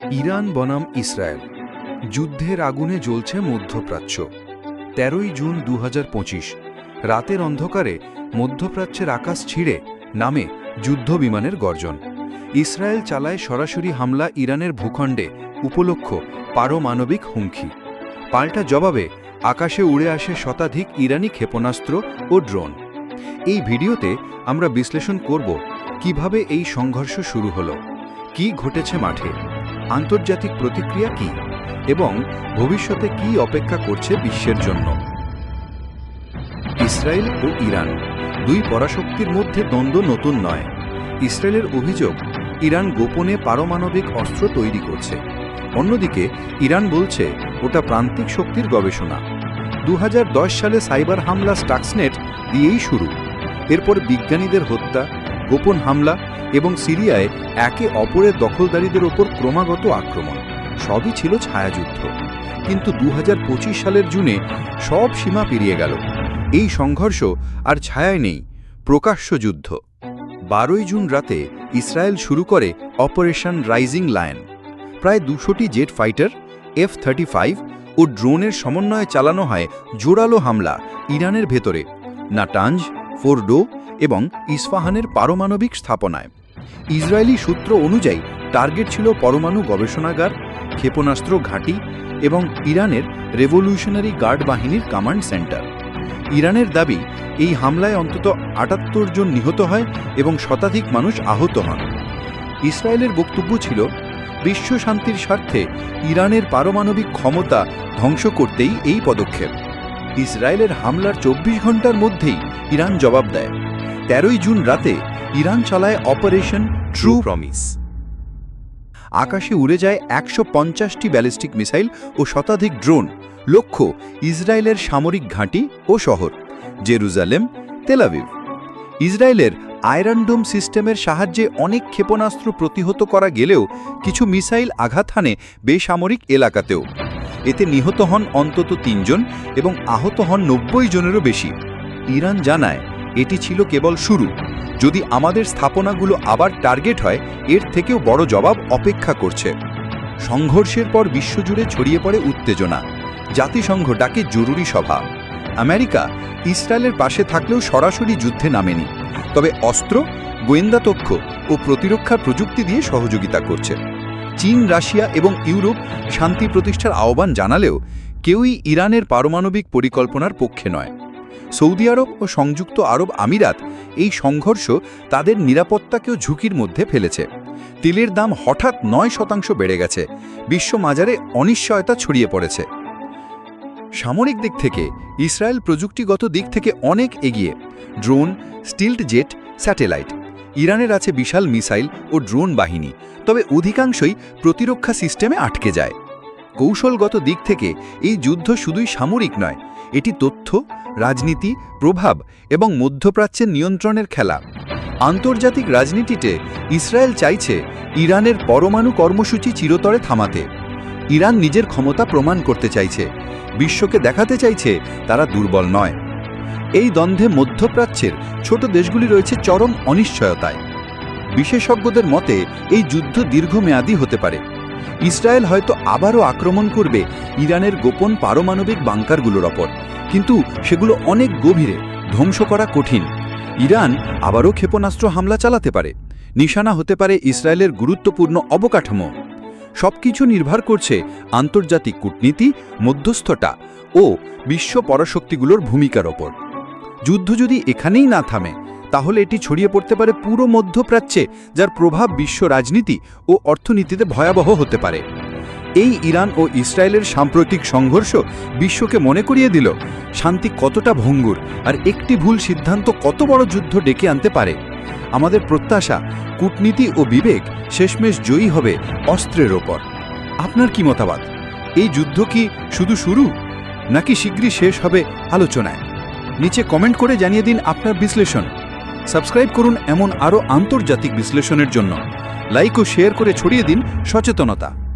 Iran বনাম Israel. যুদ্ধের আগুনে জ্বলছে মধ্যপ্রাচ্য। তেরোই জুন দু হাজার পঁচিশ, রাতের অন্ধকারে মধ্যপ্রাচ্যের আকাশ ছিঁড়ে নামে যুদ্ধ বিমানের গর্জন। ইসরায়েল চালায় সরাসরি হামলা ইরানের ভূখণ্ডে, উপলক্ষ পারমাণবিক হুমকি। পাল্টা জবাবে আকাশে উড়ে আসে শতাধিক ইরানি ক্ষেপণাস্ত্র ও ড্রোন। এই ভিডিওতে আমরা বিশ্লেষণ করব, কীভাবে এই সংঘর্ষ শুরু হলো, কি ঘটেছে মাঠে। আন্তর্জাতিক প্রতিক্রিয়া কি এবং ভবিষ্যতে কি অপেক্ষা করছে বিশ্বের জন্য? ইসরায়েল ও ইরান দুই পরাশক্তির মধ্যে দ্বন্দ্ব নতুন নয়। ইসরায়েলের অভিযোগ, ইরান গোপনে পারমাণবিক অস্ত্র তৈরি করছে। অন্যদিকে, ইরান বলছে ওটা প্রান্তিক শক্তির গবেষণা। দু হাজার দশ সালে সাইবার হামলা স্টাক্সনেট দিয়েই শুরু। এরপর বিজ্ঞানীদের হত্যা গোপন হামলা এবং সিরিয়ায় একে অপরের দখলদারীদের ওপর ক্রমাগত আক্রমণ। সবই ছিল ছায়াযুদ্ধ। কিন্তু দু হাজার পঁচিশ সালের জুনে সব সীমা পেরিয়ে গেল। এই সংঘর্ষ আর ছায়ায় নেই, প্রকাশ্য যুদ্ধ। বারোই জুন রাতে ইসরায়েল শুরু করে অপারেশন রাইজিং লায়ন প্রায় দুশোটি jet fighter, F thirty five ও ড্রোনের সমন্বয়ে চালানো হয় জোরালো হামলা ইরানের ভেতরে। নাটাঞ্জ, ফোরডো এবং ইস্ফাহানের পারমাণবিক স্থাপনায়। ইসরায়েলি সূত্র অনুযায়ী, টার্গেট ছিল পরমাণু গবেষণাগার, ক্ষেপণাস্ত্র ঘাঁটি এবং ইরানের রেভলিউশনারি গার্ড বাহিনীর কমান্ড সেন্টার। ইরানের দাবি, এই হামলায় অন্তত আটাত্তর জন নিহত হয় এবং শতাধিক মানুষ আহত হন। ইসরায়েলের বক্তব্য ছিল, বিশ্ব শান্তির স্বার্থে ইরানের পারমাণবিক ক্ষমতা ধ্বংস করতেই এই পদক্ষেপ। ইসরায়েলের হামলার চব্বিশ ঘণ্টার মধ্যেই ইরান জবাব দেয়। তেরোই জুন রাতে ইরান চালায় অপারেশন ট্রু প্রমিস। আকাশে উড়ে যায় একশো পঞ্চাশটি ব্যালিস্টিক মিসাইল ও শতাধিক ড্রোন, লক্ষ্য ইসরায়েলের সামরিক ঘাঁটি ও শহর, জেরুজালেম তেলাভিভ ইসরায়েলের আয়রনডোম সিস্টেমের সাহায্যে অনেক ক্ষেপণাস্ত্র প্রতিহত করা গেলেও কিছু মিসাইল আঘাত হানে বেসামরিক এলাকাতেও। এতে নিহত হন অন্তত তিনজন এবং আহত হন নব্বই জনেরও বেশি। ইরান জানায় এটি ছিল কেবল শুরু। যদি আমাদের স্থাপনাগুলো আবার টার্গেট হয়, এর থেকেও বড় জবাব অপেক্ষা করছে। সংঘর্ষের পর বিশ্বজুড়ে ছড়িয়ে পড়ে উত্তেজনা। জাতিসংঘ ডাকে জরুরি সভা। আমেরিকা ইসরায়েলের পাশে থাকলেও সরাসরি যুদ্ধে নামেনি। তবে অস্ত্র, গোয়েন্দা তথ্য ও প্রতিরক্ষার প্রযুক্তি দিয়ে সহযোগিতা করছে। চীন, রাশিয়া এবং ইউরোপ শান্তি প্রতিষ্ঠার আহ্বান জানালেও কেউই ইরানের পারমাণবিক পরিকল্পনার পক্ষে নয়। সৌদি আরব ও সংযুক্ত আরব আমিরাত এই সংঘর্ষ তাদের নিরাপত্তাকেও ঝুঁকির মধ্যে ফেলেছে। তেলের দাম হঠাৎ নয় শতাংশ বেড়ে গেছে। বিশ্ব মাজারে অনিশ্চয়তা ছড়িয়ে পড়েছে। সামরিক দিক থেকে ইসরায়েল প্রযুক্তিগত দিক থেকে অনেক এগিয়ে। Drone, stealth jet, satellite. ইরানের আছে বিশাল মিসাইল ও ড্রোন বাহিনী। তবে অধিকাংশই প্রতিরক্ষা সিস্টেমে আটকে যায়। কৌশলগত দিক থেকে এই যুদ্ধ শুধুই সামরিক নয়, এটি তথ্য, রাজনীতি, প্রভাব এবং মধ্যপ্রাচ্যের নিয়ন্ত্রণের খেলা। আন্তর্জাতিক রাজনীতিতে ইসরায়েল চাইছে ইরানের পরমাণু কর্মসূচি চিরতরে থামাতে। ইরান নিজের ক্ষমতা প্রমাণ করতে চাইছে, বিশ্বকে দেখাতে চাইছে তারা দুর্বল নয়। এই দ্বন্দ্বে মধ্যপ্রাচ্যের ছোট দেশগুলি রয়েছে চরম অনিশ্চয়তায়। বিশেষজ্ঞদের মতে, এই যুদ্ধ দীর্ঘমেয়াদী হতে পারে। ইসরায়েল হয়তো আবারও আক্রমণ করবে ইরানের গোপন পারমাণবিক বাংকারগুলোর ওপর। কিন্তু সেগুলো অনেক গভীরে, ধ্বংস করা কঠিন। ইরান আবারও ক্ষেপণাস্ত্র হামলা চালাতে পারে। নিশানা হতে পারে ইসরায়েলের গুরুত্বপূর্ণ অবকাঠামো। সবকিছু নির্ভর করছে আন্তর্জাতিক কূটনীতি, মধ্যস্থতা ও বিশ্ব পরাশক্তিগুলোর ভূমিকার ওপর। যুদ্ধ যদি এখানেই না থামে তাহলে এটি ছড়িয়ে পড়তে পারে পুরো মধ্যপ্রাচ্যে, যার প্রভাব বিশ্ব রাজনীতি ও অর্থনীতিতে ভয়াবহ হতে পারে। এই ইরান ও ইসরায়েলের সাম্প্রতিক সংঘর্ষ বিশ্বকে মনে করিয়ে দিল, শান্তি কতটা ভঙ্গুর আর একটি ভুল সিদ্ধান্ত কত বড় যুদ্ধ ডেকে আনতে পারে। আমাদের প্রত্যাশা, কূটনীতি ও বিবেক শেষমেশ জয়ী হবে অস্ত্রের ওপর। আপনার কি মতামত? এই যুদ্ধ কি শুধু শুরু, নাকি শীঘ্রই শেষ হবে আলোচনায়? নিচে কমেন্ট করে জানিয়ে দিন আপনার বিশ্লেষণ। সাবস্ক্রাইব করুন এমন আরও আন্তর্জাতিক বিশ্লেষণের জন্য। লাইক ও শেয়ার করে ছড়িয়ে দিন সচেতনতা।